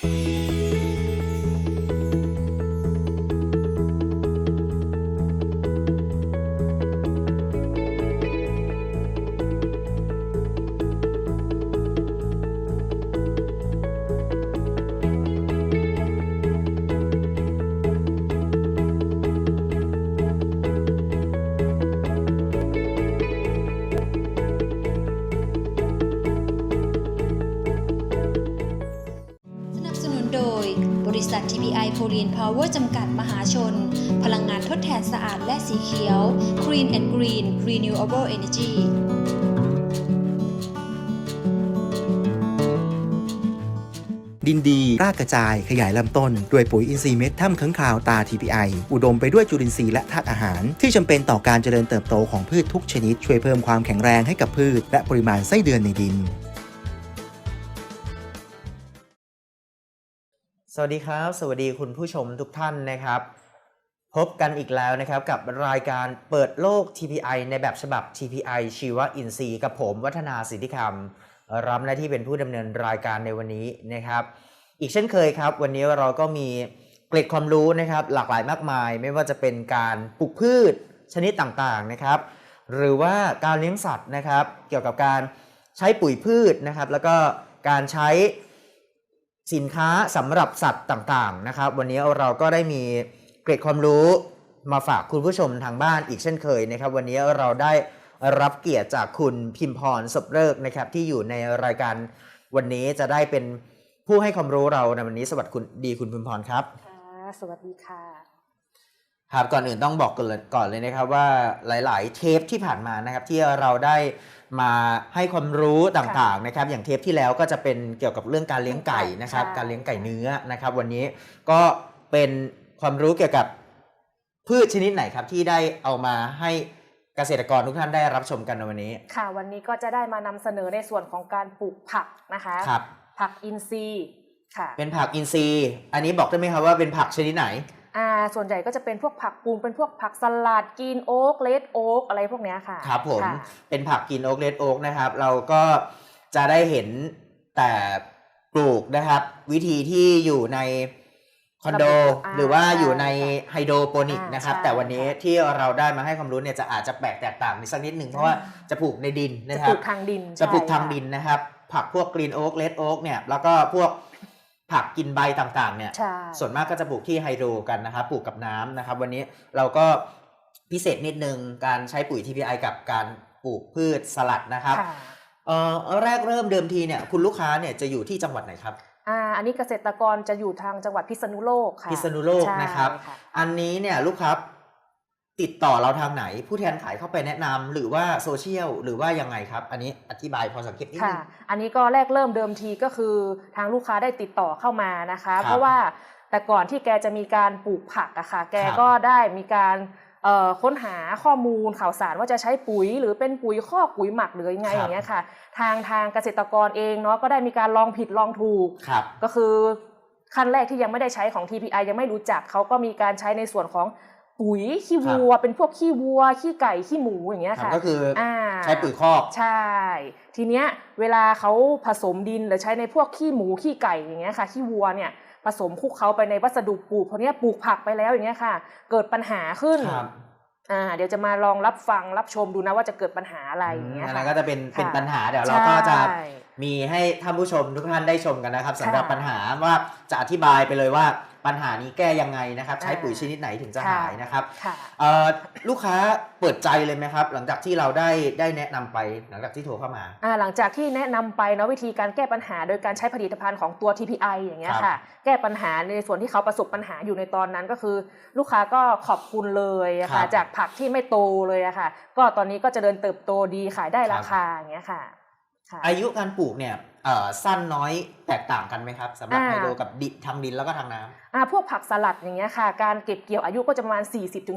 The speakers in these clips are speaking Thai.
ส วเวอร์จำกัดมหาชน พลังงานทดแทนสะอาดและสีเขียว Green and Green Renewable Energy ดินดีรากกระจายขยายลำต้น ด้วยปุ๋ยอินทรีย์เม็ดถ้ำค้างคาวตา TPI อุดมไปด้วยจุลินทรีย์และธาตุอาหาร ที่จำเป็นต่อการเจริญเติบโตของพืชทุกชนิด ช่วยเพิ่มความแข็งแรงให้กับพืช และปริมาณไส้เดือนในดิน วัสดีครับ สวัสดีคุณผู้ชมทุกท่านนะครับ พบกันอีกแล้วนะครับกับรายการเปิดโลก TPI ในแบบฉบับ TPI ชีวอินทรีย์กับผมวัฒนาสิทธิคำรับหน้าที่เป็นผู้ดำเนินรายการในวันนี้นะครับ อีกเช่นเคยครับ วันนี้เราก็มีเกร็ดความรู้นะครับ หลากหลายมากมาย ไม่ว่าจะเป็นการปลูกพืชชนิดต่างๆนะครับ หรือว่าการเลี้ยงสัตว์นะครับ เกี่ยวกับการใช้ปุ๋ยพืชนะครับ แล้วก็การใช้ สินค้าสำหรับสัตว์ต่างๆนะครับ วันนี้เราก็ได้มีเกร็ดความรู้มาฝากคุณผู้ชมทางบ้านอีกเช่นเคยนะครับ วันนี้เราได้รับเกียรติจากคุณพิมพรศพเลิกนะครับ ที่อยู่ในรายการวันนี้จะได้เป็นผู้ให้ความรู้เราในวันนี้สวัสดีคุณพิมพรครับค่ะสวัสดีค่ะครับก่อนอื่นต้องบอกก่อนเลยก่อนเลยนะครับว่าหลาย ๆ เทปที่ผ่านมานะครับที่เราได้ มาให้ความรู้ต่างๆนะครับอย่างเทปที่แล้วก็จะเป็นเกี่ยวกับเรื่องการเลี้ยงไก่นะครับใช่การเลี้ยงไก่เนื้อนะครับ วันนี้ก็เป็นความรู้เกี่ยวกับพืชชนิดไหนครับที่ได้เอามาให้เกษตรกรทุกท่านได้รับชมกันในวันนี้ ค่ะ วันนี้ก็จะได้มานำเสนอในส่วนของการปลูกผักนะคะครับผักอินทรีย์ค่ะ เป็นผักอินทรีย์ อันนี้บอกได้ไหมครับว่าเป็นผักชนิดไหนอ่า ส่วนใหญ่ก็จะเป็นพวกผักปูนเป็นพวกผักสลัดกรีนโอ๊กเลดโอ๊กอะไรพวกเนี้ยค่ะครับผมค่ะเป็นผักกินโอ๊กเลดโอ๊กนะครับ เราก็จะได้เห็นแต่ปลูกนะครับ วิธีที่อยู่ในคอนโดอ่าหรือว่าอยู่ในใช่ไฮโดรโปนิกอ่านนะครับใช่แต่วันนี้ค่ะที่เราได้มาให้ความรู้เนี่ยจะอาจจะแปลกแตกต่างในสักนิดหนึ่งเพราะว่าจะปลูกในดินจะนะครัปบลูกทางดินจะปลูกใช่ทางดินนะครับ ผักพวกกรีนโอ๊กเลดโอ๊กเนี่ยแล้วก็พวก ผักกินใบต่างๆเนี่ย ใช่ ส่วนมากก็จะปลูกที่ไฮโดรกันนะครับปลูกกับน้ำนะครับ วันนี้เราก็พิเศษนิดนึงการใช้ปุ๋ย TPI กับการปลูกพืชสลัดนะครับค่ะเอ่อแรกเริ่มเดิมทีเนี่ยคุณลูกค้าเนี่ยจะอยู่ที่จังหวัดไหนครับ อ่าอันนี้เกษตรกรจะอยู่ทางจังหวัดพิษณุโลกค่ะพิษณุโลกใช่นะครับค่ะอันนี้เนี่ยลูกค้า ติดต่อเราทางไหน ผู้แทนขายเข้าไปแนะนำหรือว่าโซเชียลหรือว่ายังไงครับ อันนี้อธิบายพอสังเกตนิดนึค่ะงอันนี้ก็แรกเริ่มเดิมทีก็คือทางลูกค้าได้ติดต่อเข้ามานะคะครับเพราะว่าแต่ก่อนที่แกจะมีการปลูกผักอะค่ะ แกครับก็ได้มีการเอ่อค้นหาข้อมูลข่าวสารว่าจะใช้ปุ๋ย หรือเป็นปุ๋ยคอกปุ๋ยหมักหรือยังไงครับอย่างเงี้ยค่ะ ทางทางเกษตรกรเองเนาะก็ได้มีการลองผิดลองถูกครับก็คือขั้นแรกที่ยังไม่ได้ใช้ของ TPI ยังไม่รู้จักเขาก็มีการใช้ในส่วนของ ปุ๋ยขี้วัว เป็นพวกขี้วัวขี้ไก่ขี้หมูอย่างเงี้ยครับค่ะก็คืออาใช้ปุ๋ยคอกใช่ ทีเนี้ยเวลาเขาผสมดินหรือใช้ในพวกขี้หมูขี้ไก่อย่างเงี้ยค่ะขี้วัวเนี่ยผสมคลุกเขาไปในวัสดุปลูกเพราะเนี้ยปลูกผักไปแล้วอย่างเงี้ยค่ะ เกิดปัญหาขึ้นครับอ่าเดี๋ยวจะมาลองรับฟังรับชมดูนะว่าจะเกิดปัญหาอะไรอย่างเงี้ยอันค่ะนั้นก็จะเป็นเป็นค่ะปัญหาเดี๋ยวเราก็จะใช่มีให้ท่านผู้ชมทุกท่านได้ชมกันนะครับสำหรับค่ะปัญหาว่าจะอธิบายไปเลยว่า ปัญหานี้แก้ยังไงนะครับ ใช้อ่าปุ๋ยชนิดไหนถึงจะค่ะหายนะครับค่ะเอ่อลูกค้าเปิดใจเลยไหมครับ หลังจากที่เราได้ได้แนะนำไปหลังจากที่โทรเข้ามาอ่าหลังจากที่แนะนำไปเนาะวิธีการแก้ปัญหา โดยการใช้ผลิตภัณฑ์ของตัว TPI อย่างเงี้ยครับค่ะ แก้ปัญหาในส่วนที่เขาประสบปัญหาอยู่ในตอนนั้นก็คือ ลูกค้าก็ขอบคุณเลยอะค่ะจากผักที่ไม่โตเลยอะค่ะ ก็ตอนนี้ก็เจะเดินเติบโตดีขายได้ราคาอย่างเงี้ยค่ะค่ะอายุการปลูกเนี่ยเอ่อสั้นน้อยแตกต่างกันไหมครับสำหรับอ่าไฮโดรกับดิทางดินแล้วก็ทางน้ำอ่าพวกผักสลัดอย่างเงี้ยค่ะ การเก็บเกี่ยวอายุก็จะประมาณ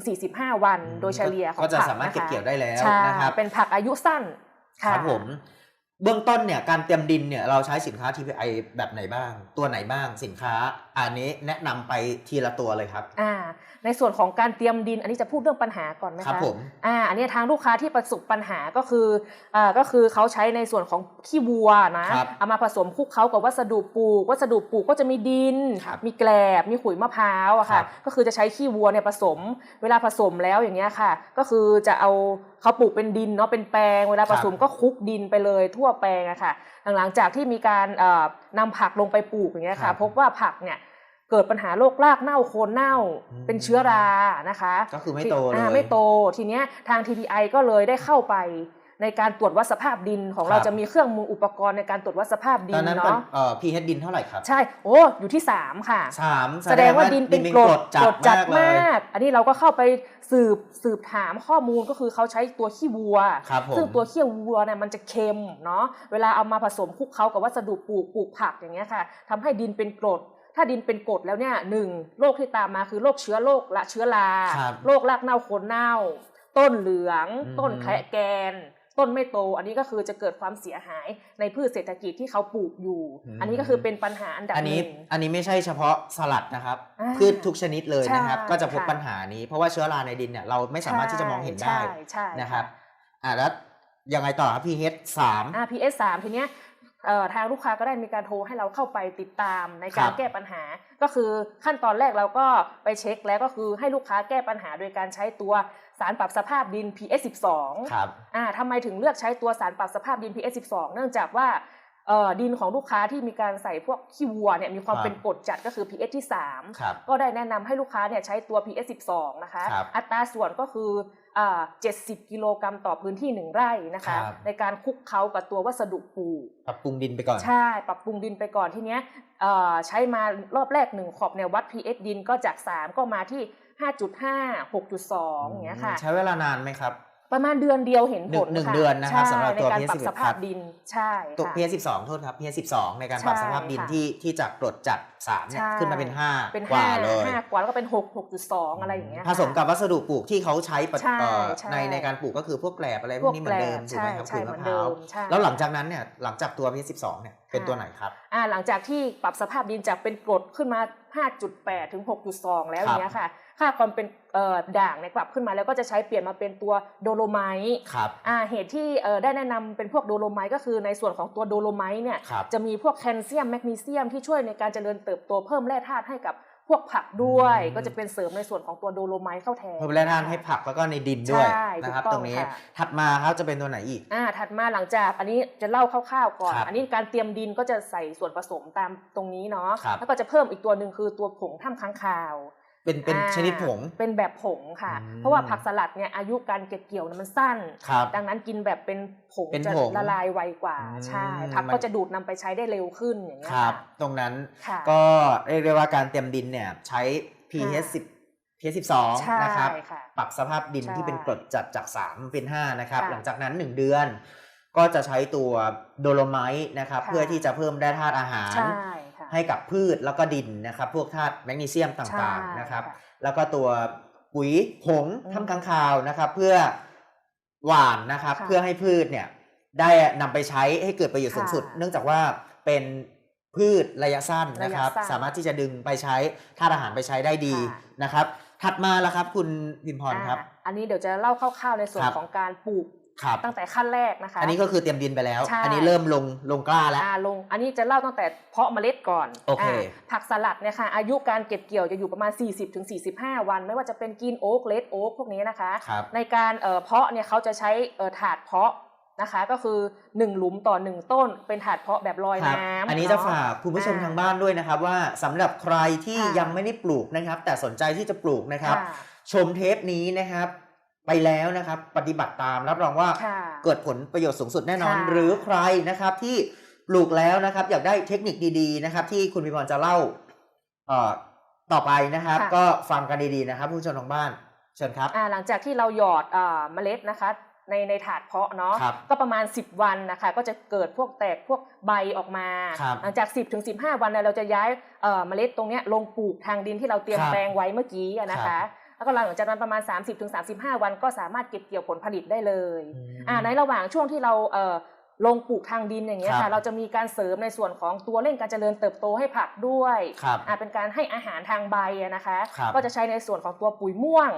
40-45 วัน โดยเฉลี่ยของก็จะผัสามารถนคเก็บเกี่ยวได้แล้วใช่นะครับเป็นผักอายุสั้นคค่ะรับผมเบื้องต้นเนี่ยการเตรียมดินเนี่ยเราใช้สินค้า TPI แบบไหนบ้าง ตัวไหนบ้างสินค้าอันนี้แนะนำไปทีละตัวเลยครับอ่าในส่วนของการเตรียมดิน อันนี้จะพูดเรื่องปัญหาก่อนไหมคะครับผมอ่าอันนี้ทางลูกค้าที่ประสบปัญหาก็คืออ่าก็คือเขาใช้ในส่วนของขี้วัวนะครับเอามาผสมคลุกเคล้ากับวัสดุปลูก วัสดุปลูกก็จะมีดินครับมีแกลบมีขุยมะพร้าวอะครัค่ะบก็คือจะใช้ขี้วัวเนี่ยผสม เวลาผสมแล้วอย่างเงี้ยค่ะ ก็คือจะเอาเขาปลูกเป็นดินเนาะเป็นแปลง เวลาผสมก็คลุกดินไปเลยทั่วแปลงอะค่ะหลังจากที่มีการเอ่อนำผักลงไปปลูกอย่างเงี้ยครัค่ะบพบว่าผักเนี่ยเกิดปัญหาโรครากเน่าโคนเน่าอืมเป็นเชื้อรานะคะ ก็คือไม่โตเลยอ่าไม่โตทีเนี้ยทาง TPI ก็เลยได้เข้าไป ในการตรวจวัดสภาพดินของเราครับจะมีเครื่องมืออุปกรณ์ในการตรวจวัดสภาพดิตอนนนั้นเป็นเนาะเอ่อ pH ดินเท่าไหร่ครับ ใช่ โอ้อยู่ที่ 3 ค่ะสามแสดงว่าดินเป็นกรดจัดจัดมากเลยมาก อันนี้เราก็เข้าไปสืบสืบถามข้อมูลก็คือเขาใช้ตัวขี้วัวครับผมซึ่งตัวขี้วัวเนี่ยมันจะเค็มเนาะเวลาเอามาผสมคลุกเคล้ากับวัสดุปลูกปลูกผักอย่างเงี้ยค่ะทำให้ดินเป็นกรดถ้าดินเป็นกรดแล้วเนี่ยหนึ่งโรคที่ตามมาคือโรคเชื้อโรคละเชื้อราครับโรครากเน่าโคนเน่า ต้นเหลืองอืมต้นแคระแกน ต้นไม่โต อันนี้ก็คือจะเกิดความเสียหายในพืชเศรษฐกิจที่เขาปลูกอยู่ อันนี้ก็คือเป็นปัญหาอันดับอันหนี้นึ่งอันนี้ไม่ใช่เฉพาะสลัดนะครับอ่าพืชทุกชนิดเลยนะครับใช่ก็จะพบค่ะปัญหานี้เพราะว่าเชื้อราในดินเนี่ยเราไม่สามารถที่จะมองเห็นได้ใช่ใช่นะครับอ่าแล้วยังไงต่อครับ pH สามอ่า PS 3ทีเนี้ยเอ่อ ทางลูกค้าก็ได้มีการโทรให้เราเข้าไปติดตามในการครับแก้ปัญหา ก็คือขั้นตอนแรกเราก็ไปเช็คแล้วก็คือให้ลูกค้าแก้ปัญหาโดยการใช้ตัวสารปรับสภาพดิน PS 12ครับอ่าทำไมถึงเลือกใช้ตัวสารปรับสภาพดิน PS 12เนื่องจากว่าเอ่อดินของลูกค้าที่มีการใส่พวกขี้วัวเนี่ยมีความครับเป็นกรดจัดก็คือ PS ที่3ครับก็ได้แนะนำให้ลูกค้าเนี่ยใช้ตัว PS 12 นะคะครับอัตราส่วนก็คืออ่า 70 กิโลกรัมต่อพื้นที่1ไร่นะคะครับในการคลุกเคล้ากับตัววัสดุปลูกปรับปรุงดินไปก่อน ใช่ ปรับปรุงดินไปก่อนทีเนี้ยเอ่อใช้มารอบแรกหนึ่งขอบเนี่ยวัด pH ดินก็จาก 3 ก็มาที่ 5.5 6.2อย่างเงี้ยค่ะ ใช้เวลานานไหมครับ ประมาณเดือนเดียวเห็นผลหนึ่งค่ะเดือนนะครับใช่สำหรับตัวในการ PS ปรับสภาพดินใช่ตัวค่ะ pH 12โทษครับ pH 12ในการปรับใช่สภาพดินค่ะที่ที่จากกรดจัด3เนี่ยใช่ขึ้นมาเป็น5เป็นกว่าห้าเลยห้ากว่าแล้วก็เป็นหกหกจุดสองอะไรอย่างเงี้ยผสมค่ะกับวัสดุปลูกที่เขาใช้ปะใช่เอ่อใช่ในในการปลูกก็คือพวกแกลบอะไรพพววกกนี้เหมือนเดิมแกลบถูกไหมครับใช่ขุยใช่มะเหมือนพร้าวเดิมใช่แล้วหลังจากนั้นเนี่ยหลังจากตัว pH 12เนี่ยเป็นค่ะตัวไหนครับอ่าหลังจากที่ปรับสภาพดินจากเป็นกรดขึ้นมา 5.8 ถึง 6.2 แล้วครับอย่างเงี้ยค่ะ ค่าความเป็นเอ่อ ด่างเนี่ยกลับขึ้นมาแล้วก็จะใช้เปลี่ยนมาเป็นตัวโดโลไมต์ครับอ่าเหตุที่เอ่อได้แนะนำเป็นพวกโดโลไมต์ก็คือในส่วนของตัวโดโลไมต์เนี่ยครับจะมีพวกแคลเซียมแมกนีเซียมที่ช่วยในการเจริญเติบโตเพิ่มแร่ธาตุให้กับพวกผักด้วยอืมก็จะเป็นเสริมในส่วนของตัวโดโลไมต์เข้าแทนเพิ่มแร่ธาตุให้ผักแล้วก็ในดินด้วยใช่นะครับถูกต้องตรงนี้ค่ะถัดมาครับจะเป็นตัวไหนอีกอ่าถัดมาหลังจากอันนี้จะเล่าคร่าวๆก่อนครับอันนี้การเตรียมดินก็จะใส่ส่วนผสมตามตรงนี้เนาะครับแล้วก็จะเพิ่มอีกตัวหนึ่งคือตัวผงถ้ำค้างคาว เป็นเป็นอ่าชนิดผง เป็นแบบผงค่ะอืมเพราะว่าผักสลัดเนี่ยอายุการเก็บเกี่ยวเนี่ยมันสั้นครับดังนั้นกินแบบเป็นผงเป็นจะผงละลายไวกว่าอืมใช่ผักมันก็จะดูดนำไปใช้ได้เร็วขึ้นอย่างเงี้ยครับค่ะตรงนั้นค่ะก็เรียกได้ว่าการเตรียมดินเนี่ยใช้ pH 10 pH ใช่12นะครับค่ะปรับสภาพดินใช่ที่เป็นกรดจัดจาก 3 เป็น 5 นะครับค่ะหลังจากนั้น 1 เดือน ก็จะใช้ตัวโดโลไมต์นะครับค่ะเพื่อที่จะเพิ่มแร่ธาตุอาหาร ใช่ค่ะให้กับพืชแล้วก็ดินนะครับ พวกธาตุแมกนีเซียมต่างใช่ๆนะครับค่ะแล้วก็ตัวปุ๋ยผงอืมทำค้างคาวนะครับ เพื่อหวานนะครับค่ะเพื่อให้พืชเนี่ยได้นำไปใช้ให้เกิดประโยชน์สูงสุดค่ะเนื่องจากว่าเป็นพืชระยะสั้นนะครับระยะสั้นสามารถที่จะดึงไปใช้ธาตุอาหารไปใช้ได้ดีค่ะนะครับ ถัดมาแล้วครับคุณพิมพรครับอ่าอันนี้เดี๋ยวจะเล่าคร่าวๆในส่วนครับของการปลูก ครับตั้งแต่ขั้นแรกนะคะ อันนี้ก็คือเตรียมดินไปแล้วใช่อันนี้เริ่มลงลงกล้าแล้วอ่าลง อันนี้จะเล่าตั้งแต่เพาะเมล็ดก่อนโอเคาผักสลัดเนี่ยค่ะอายุการเก็บเกี่ยวจะอยู่ประมาณ 40-45 วัน ไม่ว่าจะเป็นกินโอ๊กเลดโอ๊กพวกนี้นะคะครับในการเอ่อเพาะเนี่ยเขาจะใช้เอ่อถาดเพาะนะคะก็คือ 1 หลุมต่อ 1 ต้น เป็นถาดเพาะแบบลอยครับน้ำอันนี้จะเาฝากคุณผู้ชมอ่ทางบ้านด้วยนะครับ ว่าสำหรับใครที่ค่ะยังไม่ได้ปลูกนะครับ แต่สนใจที่จะปลูกนะครับค่ะชมเทปนี้นะครับ ไปแล้วนะครับ ปฏิบัติตามรับรองว่าค่ะเกิดผลประโยชน์สูงสุดแน่นอนค่ะหรือใครนะครับที่ปลูกแล้วนะครับ อยากได้เทคนิคดีๆนะครับ ที่คุณพิมพรจะเล่าเอ่อต่อไปนะครับค่ะก็ฟังกันดีๆนะครับ ผู้ชมทางบ้านเชิญครับอ่าหลังจากที่เราหยอดอ่าเมล็ดนะคะในในถาดเพาะเนาะครับก็ประมาณ 10 วันนะคะ ก็จะเกิดพวกแตกพวกใบออกมาครับหลังจาก 10ถึง15 วันเนี่ยเราจะย้ายเอ่อเมล็ดตรงเนี้ยลงปลูกทางดินที่เราเตรียมครับแปลงไว้เมื่อกี้อะนะครัคะบ แล้วก็หลังจากนั้นประมาณ 30ถึง35 วันก็สามารถเก็บเกี่ยวผลผลิตได้เลยอืมอ่าในระหว่างช่วงที่เราเอ่อลงปลูกทางดินอย่างเงี้ยครัค่ะบเราจะมีการเสริมในส่วนของตัวเร่งการเจริญเติบโตให้ผักด้วยครับอ่าเป็นการให้อาหารทางใบอะนะคะครับก็จะใช้ในส่วนของตัวปุ๋ยม่วง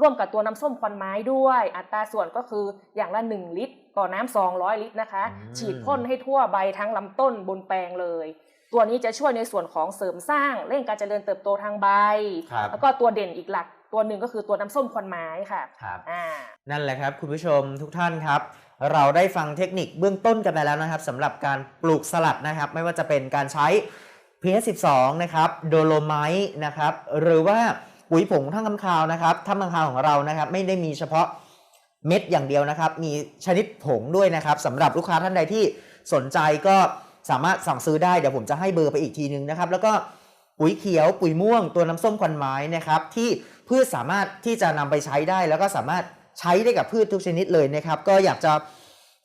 ร่วมกับตัวน้ำส้มควันไม้ด้วย อัตราส่วนก็คืออย่างละ 1 ลิตร ต่อน้ำ200 ลิตรนะคะอืมฉีดพ่นให้ทั่วใบทั้งลำต้นบนแปลงเลยตัวนี้จะช่วยในส่วนของเสริมสร้างเร่งการเจริญเติบโตทางใบครับแล้วก็ตัวเด่นอีกหลัก ตัวหนึ่งก็คือตัวน้ำส้มควันไม้ค่ะครับอ่านั่นแหละครับ คุณผู้ชมทุกท่านครับ เราได้ฟังเทคนิคเบื้องต้นกันไปแล้วนะครับสำหรับการปลูกสลัดนะครับ ไม่ว่าจะเป็นการใช้ PS12 นะครับโดโลไมต์นะครับหรือว่าปุ๋ยผงทั้งคำคาวนะครับทั้งคำคาวของเรานะครับ ไม่ได้มีเฉพาะเม็ดอย่างเดียวนะครับ มีชนิดผงด้วยนะครับสำหรับลูกค้าท่านใดที่สนใจก็สามารถสั่งซื้อได้เดี๋ยวผมจะให้เบอร์ไปอีกทีนึงนะครับ แล้วก็ ปุ๋ยเขียวปุ๋ยม่วงตัวน้ำส้มควันไม้นะครับที่พืชสามารถที่จะนำไปใช้ได้แล้วก็สามารถใช้ได้กับพืชทุกชนิดเลยนะครับ ก็อยากจะ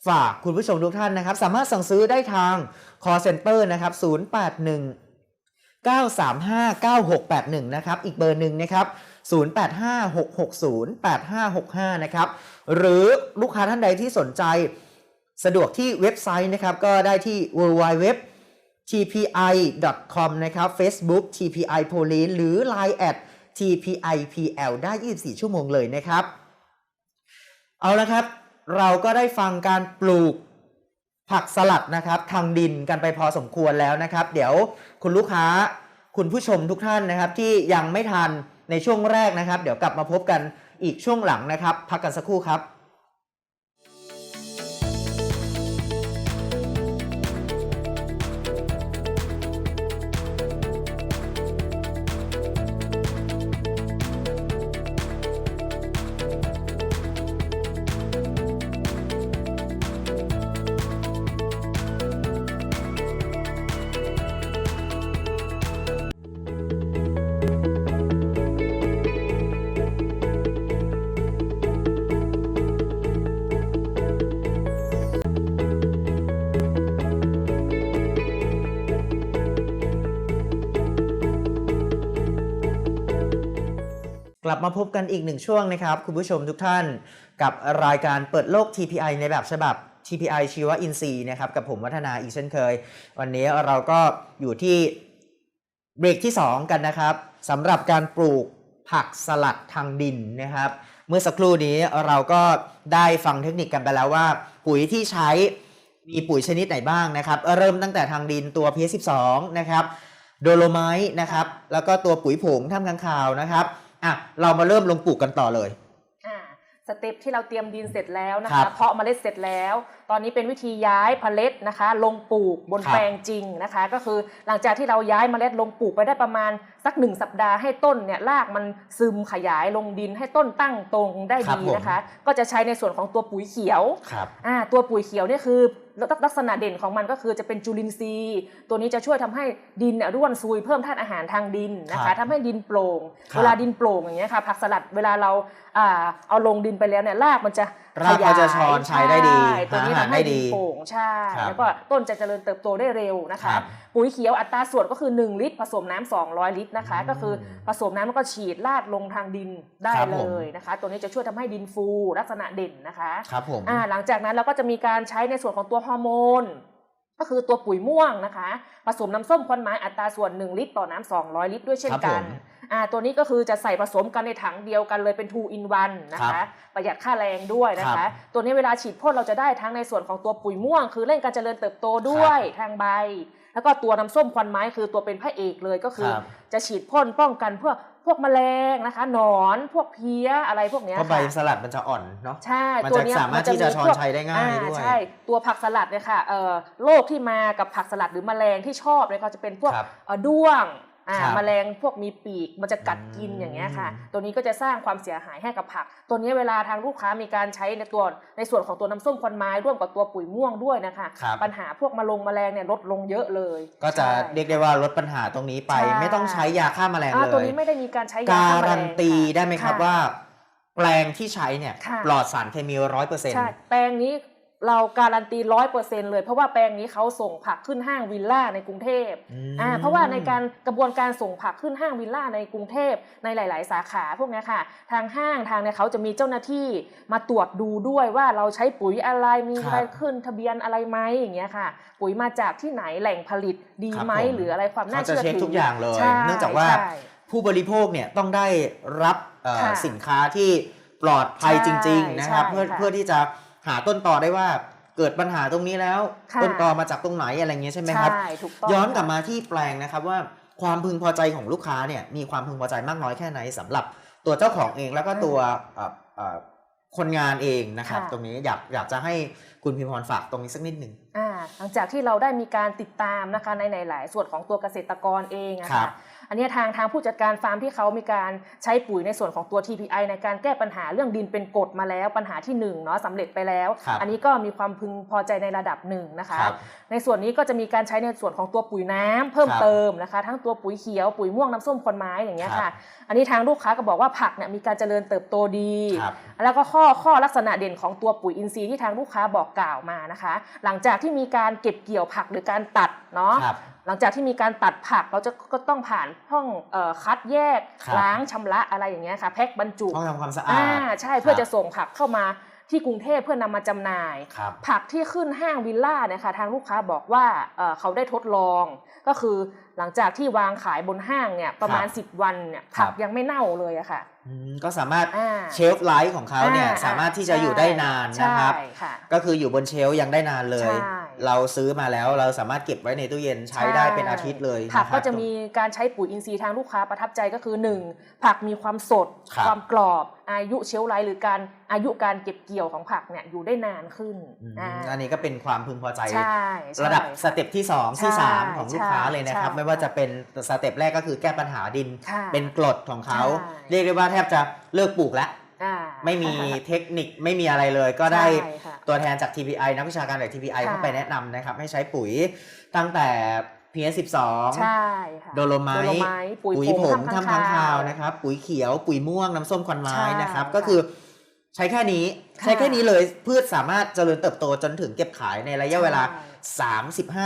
ฝากคุณผู้ชมทุกท่านนะครับ สามารถสั่งซื้อได้ทาง call center นะครับ 081 935-9681 นะครับ อีกเบอร์หนึ่งนะครับ 0856608565 นะครับ หรือลูกค้าท่านใดที่สนใจสะดวกที่เว็บไซต์นะครับ ก็ได้ที่ www tpi.com นะครับ Facebook tpi Police หรือ Line at tpipl ได้ 24 ชั่วโมงเลยนะครับ เอาละครับ เราก็ได้ฟังการปลูกผักสลัดนะครับ ทางดินกันไปพอสมควรแล้วนะครับ เดี๋ยวคุณลูกค้าคุณผู้ชมทุกท่านนะครับ ที่ยังไม่ทันในช่วงแรกนะครับ เดี๋ยวกลับมาพบกันอีกช่วงหลังนะครับ พักกันสักครู่ครับ กลับมาพบกันอีกหนึ่งช่วงนะครับ คุณผู้ชมทุกท่านกับรายการเปิดโลก TPI ในแบบฉบับ TPI ชีวอินทรีย์นะครับ กับผมวัฒนาอีกเช่นเคย วันนี้เราก็อยู่ที่เบรกที่ 2 กันนะครับสำหรับการปลูกผักสลัดทางดินนะครับ เมื่อสักครู่นี้เราก็ได้ฟังเทคนิคกันไปแล้วว่า ปุ๋ยที่ใช้มีปุ๋ยชนิดไหนบ้างนะครับ เริ่มตั้งแต่ทางดินตัว p 12นะครับโดโลไมต์นะครับ แล้วก็ตัวปุ๋ยผงท่ามค้างคาวนะครับ อะเรามาเริ่มลงปลูกกันต่อเลย อ่าสเต็ปที่เราเตรียมดินเสร็จแล้วนะครัคะ บ เพาะเมล็ดเสร็จแล้วตอนนี้เป็นวิธีย้ายเมล็ดนะคะ ลงปลูกบนครับแปลงจริงนะคะ ก็คือหลังจากที่เราย้ายเมล็ดลงปลูกไปได้ประมาณสักหนึ่งสัปดาห์ให้ต้นเนี่ยรากมันซึมขยายลงดินให้ต้นตั้งตรงได้ดีนะคะ ก็จะใช้ในส่วนของตัวปุ๋ยเขียวครับอ่าตัวปุ๋ยเขียวเนี่ยคือลักษณะเด่นของมันก็คือจะเป็นจุลินทรีย์ ตัวนี้จะช่วยทำให้ดินเนี่ยร่วนซุยเพิ่มธาตุอาหารทางดินนะครัคะบทำให้ดินโปร่งครับเวลาดินโปร่งอย่างเงี้ยค่ะผักสลัดเวลาเราอ่าเอาลงดินไปแล้วเนี่ยรากมันจะ รากก็จะช้อนใช้ได้ดีใช่ตัวนี้หาอาหารทำให้ได้ดีดินโปร่งใช่ครับแล้วก็ต้นจะเจริญเติบโตได้เร็วนะครัคะบปุ๋ยเขียวอัตราส่วนก็คือ 1 ลิตร ผสมน้ำ200 ลิตรนะคะอืมก็คือผสมน้ำแล้วก็ฉีดลาดลงทางดินได้ครับเลผมยนะคะ ตัวนี้จะช่วยทำให้ดินฟูลักษณะเด่นนะคะครับผมอ่าหลังจากนั้นเราก็จะมีการใช้ในส่วนของตัวฮอร์โมนก็คือตัวปุ๋ยม่วงนะคะ ผสมน้ำส้มควันไม้อัตราส่วน 1 ลิตรต่อน้ำ200 ลิตรด้วยเช่นครับกัผนม อ่าตัวนี้ก็คือจะใส่ผสมกันในถังเดียวกันเลยเป็น 2 in 1 นะครัคะ บประหยัดค่าแรงด้วยนะครัคะ บตัวนี้เวลาฉีดพ่นเราจะได้ทั้งในส่วนของตัวปุ๋ยม่วง คือเร่งการเจริญเติบโตด้วยทางใบ แล้วก็ตัวน้ำส้มควันไม้คือตัวเป็นพระเอกเลยก็คือ ครับ จะฉีดพ่นป้องกันพวกพวกแมลงนะคะหนอนพวกเพี้ยอะไรพวกเนี้ยเพราะใบค่ะ สลัดมันจะอ่อนเนาะ ใช่มันตัวจะเนี้ยสามารถนที่จะช้อนพวกใช้ได้ง่ายอ่ด้วยใช่ ตัวผักสลัดเนี่ยค่ะเอ่อโรคที่มากับผักสลัดหรือแมลงที่ชอบเนี่ยเขาจะเป็นพวกครับเอ่อด้วง อ่าครับแมลงพวกมีปีกมันจะกัดกินอืมอย่างเงี้ยค่ะ ตัวนี้ก็จะสร้างความเสียหายให้กับผัก ตัวนี้เวลาทางลูกค้ามีการใช้ในตัวในส่วนของตัวน้ำส้มควันไม้ร่วมกับตัวปุ๋ยม่วงด้วยนะคะครับปัญหาพวกมะลงแมลงเนี่ยลดลงเยอะเลย ก็จะใช่เรียกได้ว่าลดปัญหาตรงนี้ไปใช่ไม่ต้องใช้ยาฆ่าแมลงอ่าเลตัวยนี้ไม่ได้มีการใช้ยากาฆ่าแมลรังนตีค่ะได้ไหมครับค่ะว่าแปลงที่ใช้เนี่ยค่ะปลอดสารเคมีร้อยเปอร์เซ็นต์ใช่แปลงนี้ เราการันตีร้อยเปอร์เซ็นเลย เพราะว่าแปลงนี้เขาส่งผักขึ้นห้างวิลล่าในกรุงเทพมอ่าเพราะว่าในการกระบวนการส่งผักขึ้นห้างวิลล่าในกรุงเทพในหลาย ๆ สาขาพวกเนี้ยค่ะ ทางห้างทางเนี่ยเขาจะมีเจ้าหน้าที่มาตรวจดูด้วยว่าเราใช้ปุ๋ยอะไรมีครับอะไรขึ้นทะเบียนอะไรไหมอย่างเงี้ยค่ะ ปุ๋ยมาจากที่ไหนแหล่งผลิตดีครับไหมผมหรืออะไรความน่าเขาจะเชื่อเช็คถือทุกอย่างเลยใช่เนื่องจากว่าใช่ผู้บริโภคเนี่ยต้องได้รับเอ่อค่ะสินค้าที่ปลอดภัยใช่จริง ๆ นะครับใช่เพื่อค่ะเพื่อที่จะ หาต้นตอได้ว่าเกิดปัญหาตรงนี้แล้วค่ะต้นตอมาจากตรงไหนอะไรเงี้ยใช่ไหมครับใช่ถูกต้องย้อนกลับค่ะมาที่แปลงนะครับว่าความพึงพอใจของลูกค้าเนี่ยมีความพึงพอใจมากน้อยแค่ไหนสำหรับตัวเจ้าของเองแล้วก็ตัวเอ่อเอ่อคนงานเองนะครับค่ะตรงนี้อยากอยากจะให้ คุณพิมพรฝากตรงนี้สักนิดหนึ่งอ่าหลังจากที่เราได้มีการติดตามนะคะในหลาย ๆ ส่วนของตัวเกษตรกรเองอะครัค่ะบอันเนี้ยทางทางผู้จัดการฟาร์มที่เขามีการใช้ปุ๋ยในส่วนของตัว TPI ในการแก้ปัญหาเรื่องดินเป็นกรดมาแล้วปัญหาที่1เนาะสำเร็จไปแล้วครับอันนี้ก็มีความพึงพอใจในระดับหนึ่งนะคะครับในส่วนนี้ก็จะมีการใช้ในส่วนของตัวปุ๋ยน้ำเพิ่มครับเติมนะคะ ทั้งตัวปุ๋ยเขียวปุ๋ยม่วงน้ำส้มควนไม้อย่างเงี้ยครัค่ะบอันนี้ทางลูกค้าก็บอกว่าผักเนี่ยมีการเจริญเติบโตดีครับแล้วก็ข้อข้อลักษณะเด่นของตัวปุ๋ยอินทรีย์ที่ทางลูกค้าบอกกล่าวมานะคะ หลังจากที่มีการเก็บเกี่ยวผักหรือการตัดเนาะครับหลังจากที่มีการตัดผักเราจะก็ต้องผ่านห้องเอ่อคัดแยกครับล้างชำระอะไรอย่างเงี้ยค่ะแพ็คบรรจุต้องทำความสะอาอ่าดใช่เพื่อครับจะส่งผักเข้ามา ที่กรุงเทพเพื่อนำมาจำหน่ายครับผักที่ขึ้นห้างวิลล่าเนี่ยค่ะทางลูกค้าบอกว่าเอ่อเขาได้ทดลอง ก็คือหลังจากที่วางขายบนห้างเนี่ยประมาณครับ10 วันเนี่ยครัผับกยังไม่เน่าเลยอะค่ะอืมก็สามารถอ่าเชลฟ์ไลฟ์ของเขาเนี่ยอ่สามารถที่จะอยู่ได้นานนะครับใช่ค่ะก็คืออยู่บนเชลฟ์ยังได้นานเลยใช่ เราซื้อมาแล้วเราสามารถเก็บไว้ในตู้เย็นใช้ได้เป็นอาทิตย์เลยผักนคก็รับจะมีการใช้ปุ๋ยอินทรีย์ทางลูกค้าประทับใจก็คือ 1. ผักมีความสดครับความกรอบอายุเชลฟ์ไลฟ์หรือการอายุการเก็บเกี่ยวของผักเนี่ยอยู่ได้นานขึ้นอืมอ่าอันนี้ก็เป็นความพึงพอใจใช่ใช่ระดับสเต็ปที่ 2 ที่ใช่3 ของลูกค้าเลยนะครับใช่ไม่ว่าจะเป็นสเต็ปแรกก็คือแก้ปัญหาดินค่ะเป็นกรดของเขาใช่เรียกได้ว่าแทบจะเลิกปลูกแล้วอ่า ไม่มีเทคนิคไม่มีอะไรเลย ก็ได้ใช่ค่ะตัวแทนจาก TPI นักวิชาการจาก TPI ค่ะเข้าไปแนะนำนะครับ ให้ใช้ปุ๋ยตั้งแต่ PS12 ใช่ค่ะโดโลไมโดโลต์ไมต์ปุ๋ยปุ๋ยผผงงถ้ำถ้ำค้าค้างงคาคาววนะครับ ปุ๋ยเขียว ปุ๋ยม่วงน้ำส้มควันไม้ใช่นะครับค่ะก็คือใช้แค่นี้ค่ะใช้แค่นี้เลยพืชสามารถเจริญเติบโตจนถึงเก็บขายในระยะเวลาใช่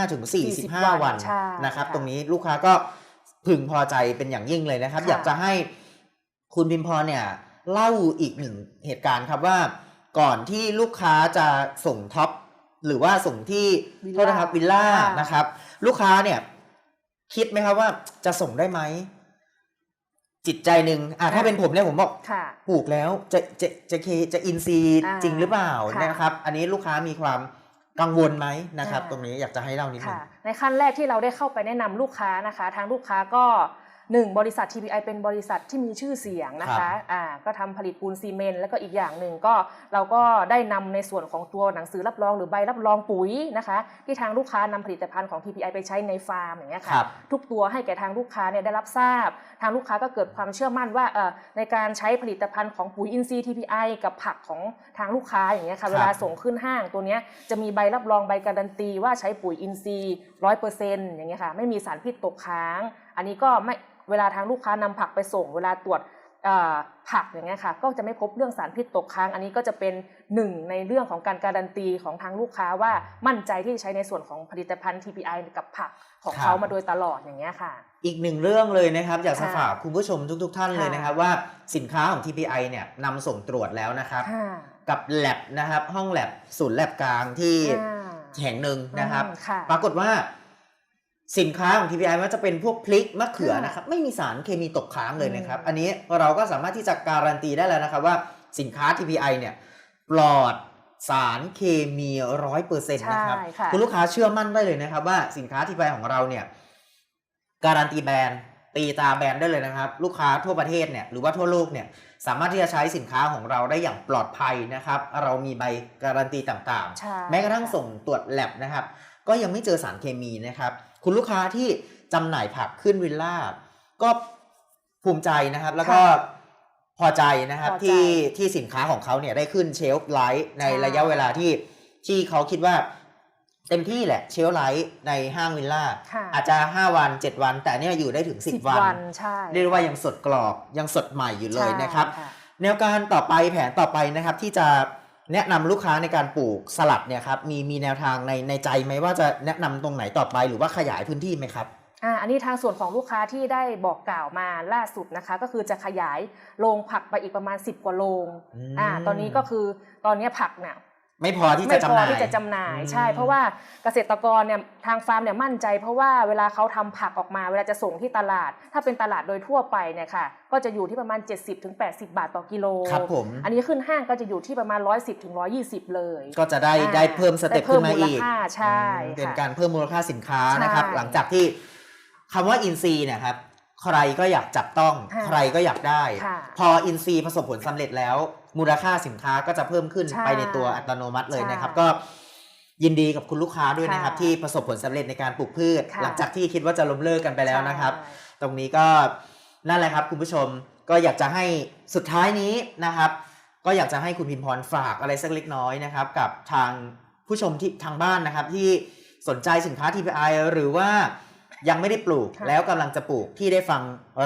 35ถึง40 45วันใช่นะครับค่ะตรงนี้ลูกค้าก็พึงพอใจเป็นอย่างยิ่งเลยนะครับค่ะอยากจะให้คุณพิมพรเนี่ย เล่าอีกหนึ่งเหตุการณ์ครับว่า ก่อนที่ลูกค้าจะส่งท็อปหรือว่าส่งที่วิลล่าโทษนะครับวิลล่าค่ะนะครับ ลูกค้าเนี่ย คิดไหมครับว่าจะส่งได้ไหมจิตใจหนึ่งอะถ้าเป็นผมเนี่ยผมบอกค่ะปลูกแล้วจะจะจะเคจะอินซีย์อ่าจริงหรือเปล่าค่ะนะครับ อันนี้ลูกค้ามีความกังวลไหมนะครับอ่าตรงนี้อยากจะให้เล่านิดนึค่ะงในขั้นแรกที่เราได้เข้าไปแนะนำลูกค้านะคะ ทางลูกค้าก็ หนึ่งบริษัท TPI เป็นบริษัทที่มีชื่อเสียงนะครัคะบอ่าก็ทำผลิตปูนซีเมนต์แล้วก็อีกอย่างหนึ่งก็เราก็ได้นำในส่วนของตัวหนังสือรับรองหรือใบรับรองปุ๋ยนะคะ ที่ทางลูกค้านำผลิตภัณฑ์ของ TPI ไปใช้ในฟาร์มอย่างเงี้ยคค่ะรับทุกตัวให้แก่ทางลูกค้าเนี่ยได้รับทราบ ทางลูกค้าก็เกิดความเชื่อมั่นว่าเอ่อในการใช้ผลิตภัณฑ์ของปุ๋ยอินทรีย์ TPI กับผักของทางลูกค้าอย่างเงี้ยครัค่ะบเวลาส่งขึ้นห้างตัวเนี้ยจะมีใบรับรองใบการันตีว่าใช้ปุ๋ยอินทรีย์ร้อยเปอร์เซ็นต์อย่างเงี้ยค่ะไม่มีสารพิษตกค้างอันนี้ก็ไม่เวลาทางลูกค้านำผักไปส่ง เวลาตรวจเอ่อผักอย่างเงี้ยค่ะก็จะไม่พบเรื่องสารพิษตกค้าง อันนี้ก็จะเป็นหนึ่งในเรื่องของการการันตีของทางลูกค้าว่ามั่นใจที่จะใช้ในส่วนของผลิตภัณฑ์ TPI กับผักของครับเขามาโดยตลอดอย่างเงี้ยค่ะ อีกหนึ่งเรื่องเลยนะครับ อยากจะค่ะฝากคุณผู้ชมทุกๆท่านเลยนะครับว่าสินค้าของ TPI เนี่ยนำส่งตรวจแล้วนะครับค่ะกับ l a b นะครับห้อง l a b ศูนย์ l a b กลางที่อ่าแห่งหนึ่งนะครับอืมค่ะปรากฏว่า สินค้าของ TPI ไม่ว่าจะเป็นพวกพริกมะเขือค่ะนะครับไม่มีสารเคมีตกค้างเลยนะครับอืมอันนี้เราก็สามารถที่จะการันตีได้แล้วนะครับว่าสินค้า TPI เนี่ยปลอดสารเคมีร้อยเปอร์เซ็นต์นะครับใช่ค่ะคุณลูกค้าเชื่อมั่นได้เลยนะครับ ว่าสินค้า TPI ของเราเนี่ยการันตีแบรนด์ตีตาแบรนด์ได้เลยนะครับ ลูกค้าทั่วประเทศเนี่ยหรือว่าทั่วโลกเนี่ยสามารถที่จะใช้สินค้าของเราได้อย่างปลอดภัยนะครับ เรามีใบการันตีต่างใช่ๆแม้กระทั่งค่ะส่งตรวจแลบนะครับ ก็ยังไม่เจอสารเคมีนะครับ คุณลูกค้าที่จำหน่ายผักขึ้นวิลล่าก็ภูมิใจนะครับ แล้วก็พอใจนะครับพอใจที่ที่สินค้าของเขาเนี่ยได้ขึ้นเชลฟ์ไลท์ในใช่ ระยะเวลาที่ที่เขาคิดว่าเต็มที่แหละเชลฟ์ไลท์ในห้างวิลล่าค่ะอาจจะ 5 วัน 7 วัน แต่เนี่ยอยู่ได้ถึง 10 วัน ใช่เรียกได้ว่ายังสดกรอบยังสดใหม่อยู่เลยนะครับ ใช่แนวการต่อไปแผนต่อไปนะครับที่จะ แนะนำลูกค้าในการปลูกสลัดเนี่ยครับมีมีแนวทางในในใจไหมว่าจะแนะนำตรงไหนต่อไปหรือว่าขยายพื้นที่ไหมครับอ่าอันนี้ทางส่วนของลูกค้าที่ได้บอกกล่าวมาล่าสุดนะคะ ก็คือจะขยายโรงผักไปอีกประมาณ 10 กว่าโรงอืมอ่าตอนนี้ก็คือตอนนี้ผักเนี่ย ไม่พอที่ไม่จะพจำหอน่ายที่จะจำหน่ายอืมใช่ เพราะว่าเกษตรกรเนี่ยทางฟาร์มเนี่ยมั่นใจ เพราะว่าเวลาเขาทำผักออกมา เวลาจะส่งที่ตลาด ถ้าเป็นตลาดโดยทั่วไปเนี่ยค่ะก็จะอยู่ที่ประมาณ 70-80 บาทต่อกิโลครับผมอันนี้ขึ้นห้างก็จะอยู่ที่ประมาณ 110-120 เลย ก็จะได้อ่าได้เพิ่มสเต็ปได้เพิ่ขึ้มนมาอีกมูลค่าใช่อืมเป็นค่ะการเพิ่มมูลค่าสินค้านะครับใช่หลังจากที่คำว่าอินซีย์เนี่ยครับใครก็อยากจับต้องค่ะใครก็อยากได้ค่ะพออินซีย์ประสบผลสำเร็จแล้ว มูลค่าสินค้าก็จะเพิ่มขึ้นใช่ไปในตัวอัตโนมัติเลยนะครับใช่ก็ยินดีกับคุณลูกค้าด้วยนะครับค่ะที่ประสบผลสำเร็จในการปลูกพืชค่ะหลังจากที่คิดว่าจะล้มเลิกกันไปแล้วนะครับใช่ตรงนี้ก็นั่นแหละครับ คุณผู้ชมก็อยากจะให้สุดท้ายนี้นะครับ ก็อยากจะให้คุณพิมพรฝากอะไรสักเล็กน้อยนะครับ กับทางผู้ชมที่ทางบ้านนะครับ ที่สนใจสินค้า TPI หรือว่ายังไม่ได้ปลูกค่ะแล้วกำลังจะปลูกที่ได้ฟัง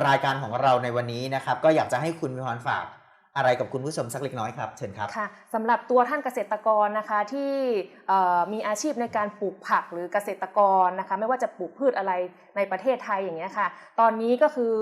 รายการของเราในวันนี้นะครับ ก็อยากจะให้คุณพิมพรฝาก อะไรกับคุณผู้ชมสักเล็กน้อยครับเชิญครับค่ะสำหรับตัวท่านเกษตรกรนะคะที่มีอาชีพในการปลูกผักหรือเกษตรกรนะคะ ไม่ว่าจะปลูกพืชอะไรในประเทศไทยอย่างเงี้ยค่ะ ตอนนี้ก็คือ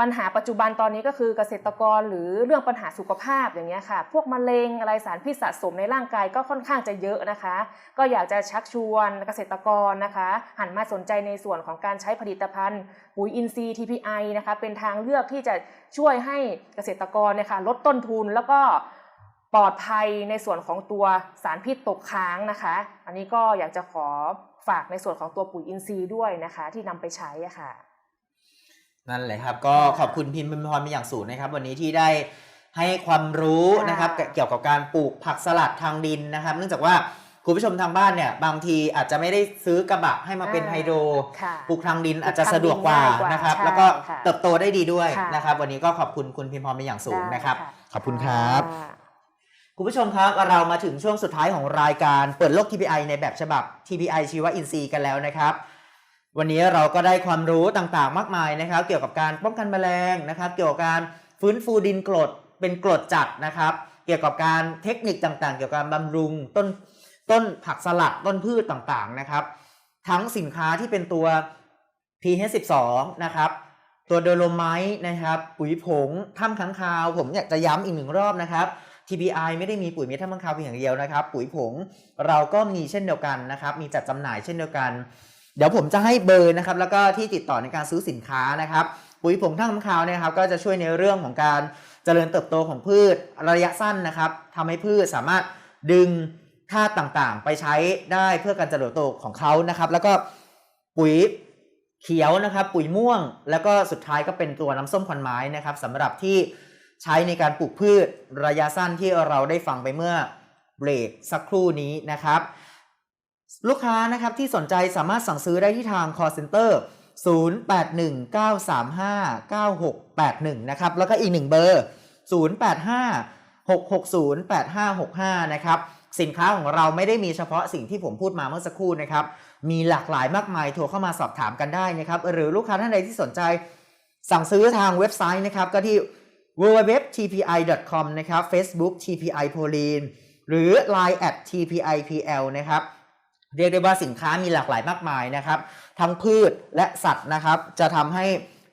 ปัญหาปัจจุบันตอนนี้ก็คือเกษตรกรหรือเรื่องปัญหาสุขภาพอย่างเงี้ยค่ะ พวกมะเร็งอะไรสารพิษสะสมในร่างกายก็ค่อนข้างจะเยอะนะคะ ก็อยากจะชักชวนเกษตรกรนะคะ หันมาสนใจในส่วนของการใช้ผลิตภัณฑ์ปุ๋ยอินทรีย์ TPI นะคะ เป็นทางเลือกที่จะช่วยให้เกษตรกรเนยคะลดต้นทุนแล้วก็ปลอดภัยในส่วนของตัวสารพิษตกค้างนะคะ อันนี้ก็อยากจะขอฝากในส่วนของตัวปุ๋ยอินทรีย์ด้วยนะคะ ที่นำไปใช้ะค่ะ นั่นแหละครับ ก็ขอบคุณพิมพ์พิมพรเป็นอย่างสูงนะครับ วันนี้ที่ได้ให้ความรู้ค่ะนะครับเกี่ยวกับการปลูกผักสลัดทางดินนะครับ เนื่องจากว่าคุณผู้ชมทางบ้านเนี่ยบางทีอาจจะไม่ได้ซื้อกระบะให้มาเป็นอ่าไฮโดรค่ะปลูกทางดินปลูกอาจจะสะดวกกว่าทางดินง่ายกว่านะครับใช่แล้วก็ค่ะเติบโตได้ดีด้วยค่ะนะครับ วันนี้ก็ขอบคุณคุณพิมพ์พรเป็นอย่างสูงนะครับได้ขอบคุณครับค่ะคุณผู้ชมครับเรามาถึงช่วงสุดท้ายของรายการเปิดโลก TPI ในแบบฉบับ TPI ชีวอินทรีย์กันแล้วนะครับ วันนี้เราก็ได้ความรู้ต่างๆ มากมายนะครับ เกี่ยวกับการป้องกันแมลงนะครับ เกี่ยวกับการฟื้นฟูดินกรดเป็นกรดจัดนะครับ เกี่ยวกับการเทคนิคต่างๆ เกี่ยวกับการบำรุงต้นต้นผักสลัดต้นพืชต่างๆนะครับ ทั้งสินค้าที่เป็นตัว PH12 นะครับตัวโดโลไมต์นะครับปุ๋ยผงถ้ำค้างคาว ผมอยากจะย้ำอีกหนึ่งรอบนะครับ TPI ไม่ได้มีปุ๋ยเม็ดถ้ำค้างคาวเพียงอย่างเดียวนะครับ ปุ๋ยผงเราก็มีเช่นเดียวกันนะครับ มีจัดจำหน่ายเช่นเดียวกัน เดี๋ยวผมจะให้เบอร์นะครับแล้วก็ที่ติดต่อในการซื้อสินค้านะครับ ปุ๋ยผงถ้ำค้างคาวเนี่ยครับก็จะช่วยในเรื่องของการเจริญเติบโตของพืชระยะสั้นนะครับทำให้พืชสามารถดึงธาตุต่างๆ ไปใช้ได้เพื่อการเจริญเติบโตของเขานะครับ แล้วก็ปุ๋ยเขียวนะครับ ปุ๋ยม่วง แล้วก็สุดท้ายก็เป็นตัวน้ำส้มควันไม้นะครับสำหรับที่ใช้ในการปลูกพืชระยะสั้นที่เราได้ฟังไปเมื่อเบรกสักครู่นี้นะครับ ลูกค้านะครับที่สนใจสามารถสั่งซื้อได้ที่ทาง call center 0819359681 นะครับ แล้วก็อีกหนึ่งเบอร์ 0856608565 นะครับ สินค้าของเราไม่ได้มีเฉพาะสิ่งที่ผมพูดมาเมื่อสักครู่นะครับ มีหลากหลายมากมายโทรเข้ามาสอบถามกันได้นะครับ หรือลูกค้าท่านใดที่สนใจสั่งซื้อทางเว็บไซต์นะครับ ก็ที่ www.tpi.com นะครับ Facebook TPI p o l i n หรือ Line at TPIPL นะครับ เรียกได้ว่าสินค้ามีหลากหลายมากมายนะครับ ทั้งพืชและสัตว์นะครับ จะทำให้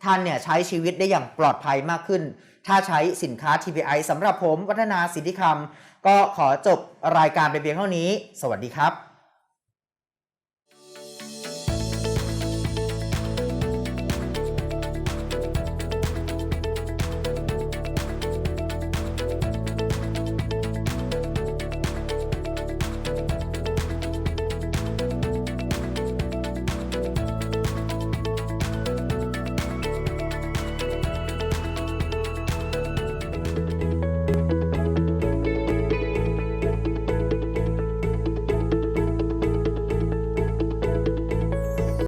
ท่านเนี่ยใช้ชีวิตได้อย่างปลอดภัยมากขึ้น ถ้าใช้สินค้า TPI สำหรับผม วัฒนาสิทธิคำก็ขอจบรายการไปเพียงเท่านี้ สวัสดีครับ